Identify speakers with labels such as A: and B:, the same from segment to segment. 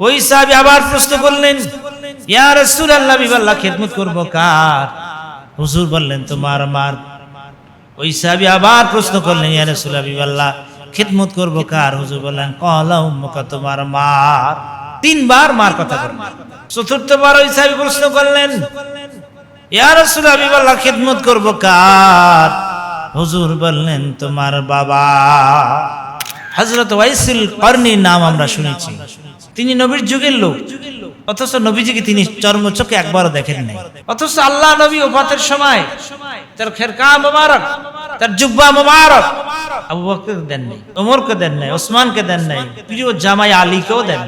A: ওই সাহাবি আবার প্রশ্ন করলেন, ইয়া রাসূলুল্লাহ, বিবাল্লাহ খেদমত করব কার? হুজুর বললেন, তোমার মার। ওই সাহাবি আবার প্রশ্ন করলেন, ইয়া রাসূলুল্লাহ, বিবাল্লাহ খেদমত করব কার? হুজুর বললেন কলা তোমার মার। তিনবার মার কথা বললেন। চতুর্থবার ওই সাহাবি প্রশ্ন করলেন, ইয়া রাসূলুল্লাহ, বিবাল্লাহ খেদমত করব কার? হুজুর বললেন, তোমার বাবা। হযরত ওয়াইসিল কর্নির নাম আমরা শুনেছি। তিনি নবীর যুগের লোক। অথচ নবীজিকে তিনি চর্মচোখে একবারও দেখেন নাই। অথচ আল্লাহ নবী ওফাতের সময় তার খেরকা মোবারক, তার জুব্বা মোবারক আবু বকর দেন নাই, ওমরকে দেন নাই, ওসমানকে দেন নাই, প্রিয় জামাই আলীকেও দেন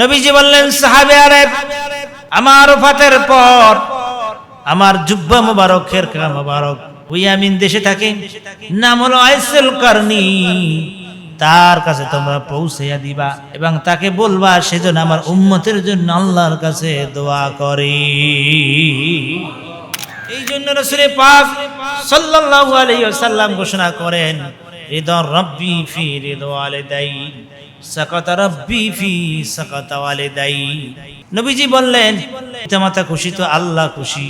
A: নবীজি বললেন, সাহাবে আরে আমার ওফাতের পর আমার জুব্বা মোবারক, খেরকা মোবারক, ওই আমিন দেশে থাকে নাম হলো আইসেল তার কাছে তোমরা পৌঁছাইয়া দিবা এবং তাকে বলবা, সেজন্য আমার উম্মতের জন্য আল্লাহর কাছে দোয়া করে। এই জন্য রসুলে পাক সাল্লাল্লাহু আলাইহি ওয়াসাল্লাম ঘোষণা করেন রিদর রব্বি ফি রিদ ওয়ালিদাই সাকাত রব্বি ফি সাকাত ওয়ালিদাই নবীজি বললেন, পিতামাতা খুশি তো আল্লাহ খুশি,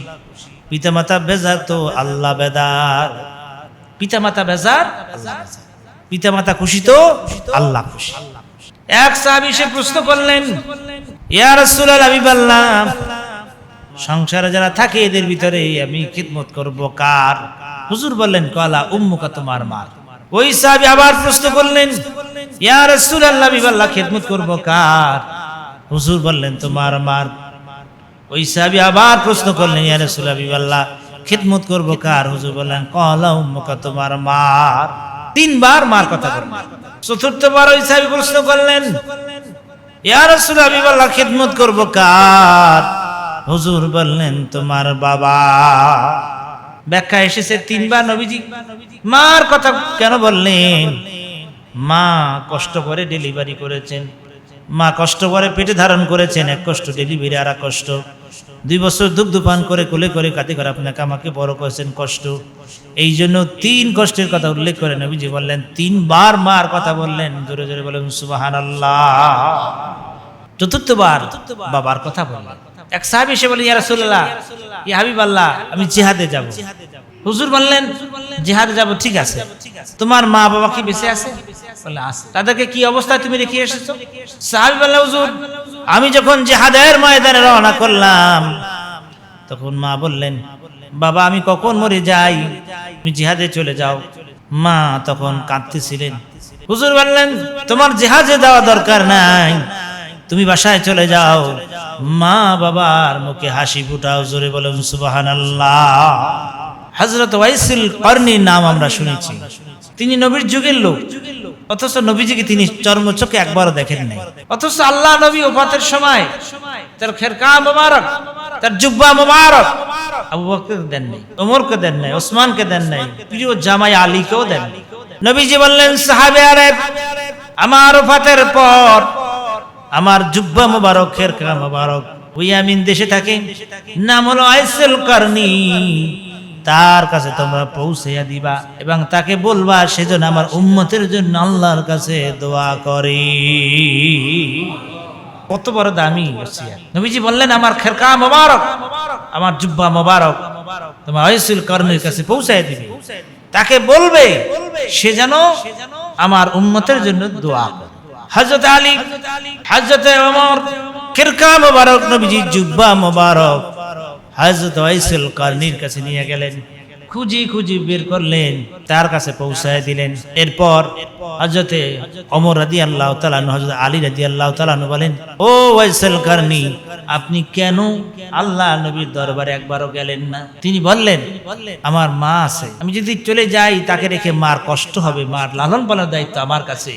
A: পিতামাতা বেজার তো আল্লাহ বেদার। পিতামাতা বেজার আল্লাহ বেজার? পিতামাতা খুশি তো? আল্লাহ খুশি। এক সাহাবী সে প্রশ্ন করলেন, ইয়া সংসারে যারা থাকে এদের ভিতরে আমি খিদমত করব কার? হুজুর বললেন উম্মুকা তোমার মা ওই সাহাবী আবার প্রশ্ন করলেন, ইয়া রাসূলুল্লাহ, আমি খিদমত করব কার? হুজুর বললেন, তোমার মার। ওই সাহাবী আবার প্রশ্ন করলেন, ইয়া রাসূলুল্লাহ খিদমত করব কার? হুজুর বললেন, কলা উম্মুকা তোমার মার। তিনবার মার কথা বললেন। চতুর্থবার ওই সাহেব প্রশ্ন করলেন, ইয়া রাসূলুল্লাহ, আমি বললাম খিদমত করব কার? হুজুর বললেন, তোমার বাবা। ব্যাখ্যা এসেছে তিনবার নবীজি। মার কথা কেন বললেন? মা কষ্ট করে ডেলিভারি করেছেন। মা কষ্ট করে পেটে ধারণ করেছেন, এক কষ্ট ডেলিভারি আর কষ্ট। দুই বছর দুগ্ধ পান করে কোলে করে কাতে করে আপনাকে আমাকে বড় করেছেন কষ্ট। এই জন্য তিন কষ্টের কথা উল্লেখ করে নবীজি বললেন, তিনবার মার কথা বললেন। জোরে জোরে বলেন সুবাহান চতুর্থবার বাবার কথা বললেন। এক সাহাবি এসে বলেন ইয়া রাসূলুল্লাহ, ইয়া হাবিব আল্লাহ আমি জিহাদে যাব। হুজুর বললেন, জিহাদে যাব, ঠিক আছে। তোমার মা বাবা কি বেঁচে আছে? আছে। তাদেরকে কি অবস্থায় তুমি রেখে এসেছ? সাহাবি বললেন, হুজুর আমি যখন জেহাদের ময়দানে রওনা করলাম, তখন মা বললেন, বাবা, আমি কখন মরে যাই? তুমি জিহাদে চলে যাও। মা তখন কাঁদতেছিলেন। হুজুর বললেন, তোমার জিহাদে যাওয়া দরকার নাই। তুমি বাসায় চলে যাও। মা বাবার মুখে হাসি ফুটাও, জোরে বলেন সুবাহান আল্লাহ হজরত ওয়াইসিল কর্নির নাম আমরা শুনেছি। তিনি নবীর যুগের লোক। অথচ নবীজিকে তিনি চর্মচোখে একবারও দেখেন নাই। অথচ আল্লাহ নবী ওফাতের সময় তার খেরকা মোবারক তার জুব্বা মোবারক আবু বকর দেন নাই ওমরকে দেন নাই ওসমানকে দেন নাই প্রিয় জামাই আলীকেও দেন নবীজি বললেন সাহাবে আরে আমার ওফাতের পর আমার জুব্বা মোবারক খেরকা মোবারক ওই আমিন দেশে থাকে। নাম হলো আইসেল কারনি। তার কাছে তোমরা পৌঁছাইয়া দিবা এবং তাকে বলবা, সেজন্য আমার উম্মতের জন্য আল্লাহর কাছে দোয়া করে। কত বড় দামি নবীজি বললেন, আমার খেরকা মোবারক, আমার জুব্বা মোবারক, তোমার আইসুল কর্ণের কাছে পৌঁছায় দিবে। তাকে বলবে, সে যেন আমার উম্মতের জন্য দোয়া করে। হজরত আলী হজরত ওমর, খেরকা মোবারক, নবীজি, জুব্বা মোবারক হজরত ওয়াইসুল কারনির কাছে নিয়ে গেলেন। খুঁজি খুঁজি বের করলেন, তার কাছে পৌঁছায় দিলেন। এরপর হজরতে অমর রাদি আল্লাহ তালানু হজরত আলী রাদি আল্লাহ তালানু বলেন, ও ওয়াইসুল কারনি আপনি কেন আল্লাহ নবীর দরবারে একবারও গেলেন না? তিনি বললেন, আমার মা আছে। আমি যদি চলে যাই, তাকে রেখে মার কষ্ট হবে, মার লালন পালনের দায়িত্ব আমার কাছে।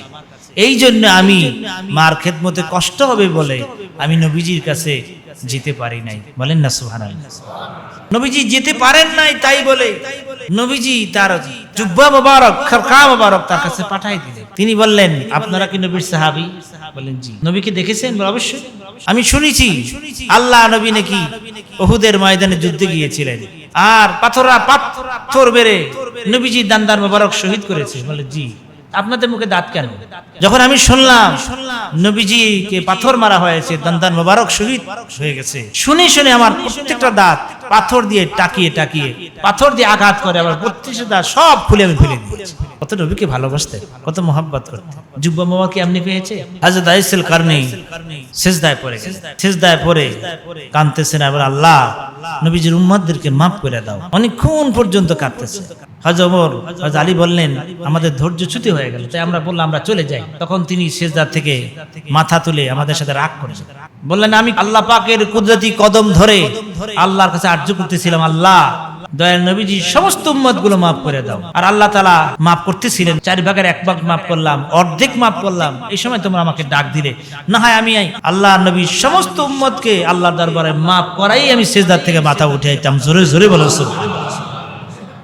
A: এই জন্য আমি মার খেদমতে কষ্ট হবে বলে আমি নবীজির কাছে যেতে পারি নাই। বলেন না সুহান নবীজি যেতে পারেন নাই তাই বলে নবীজি তার জুব্বা মোবারক, খরকা মোবারক তার কাছে পাঠাই দিলেন। তিনি বললেন, আপনারা কি নবীর সাহাবি? বলেন, জি। নবীকে দেখেছেন? অবশ্যই। আমি শুনেছি, আল্লাহ নবী নাকি ওহুদের ময়দানে যুদ্ধে গিয়েছিলেন। আর পাথরা পাথর বেড়ে নবীজি দান্দার মোবারক শহীদ করেছে। বলে, জি। আপনাদের মুখে দাঁত কেন? যখন আমি শুনলাম নবীজিকে পাথর মারা হয়েছে দন্দান মোবারক শহীদ হয়ে গেছে। শুনে শুনে আমার প্রত্যেকটা দাঁত পাথর দিয়ে টাকিয়ে টাকিয়ে। পাথর দিয়ে আঘাত করে, আবার দাঁত সব খুলে আমি ফেলে দিয়েছি। কত নবীকে ভালোবাসতে কত মোহাব্বত করতে যুব্ব মামা কি এমনি পেয়েছে? হাজরত আইসেল কারণে শেষদায় পড়ে শেষদায় পড়ে কাঁদতেছেন এবার আল্লাহ নবীজির উম্মাদদেরকে মাফ করে দাও। অনেকক্ষণ পর্যন্ত কাঁদতেছে। হজ আলী বললেন, আমাদের ধৈর্য ছুটি হয়ে গেল, তাই আমরা বললাম, আমরা চলে যাই। তখন তিনি শেষদার থেকে মাথা তুলে আমাদের সাথে রাগ করেছেন বললেন, আমি আল্লাহ পাকের কুদরতি কদম ধরে আল্লাহর কাছে আর্য করতেছিলাম, আল্লাহ দয়াল নবীজি সমস্ত উম্মতগুলো মাফ করে দাও। আর আল্লাহ তালা মাফ করতেছিলেন চার ভাগের এক ভাগ মাফ করলাম, অর্ধেক মাফ করলাম। এই সময় তোমরা আমাকে ডাক দিলে। না হয় আমি আল্লাহ নবী সমস্ত উম্মতকে আল্লাহ দরবারে মাফ করাই আমি শেষদার থেকে মাথা উঠে আইতাম। জোরে জোরে বলো, সুবহানাল্লাহ।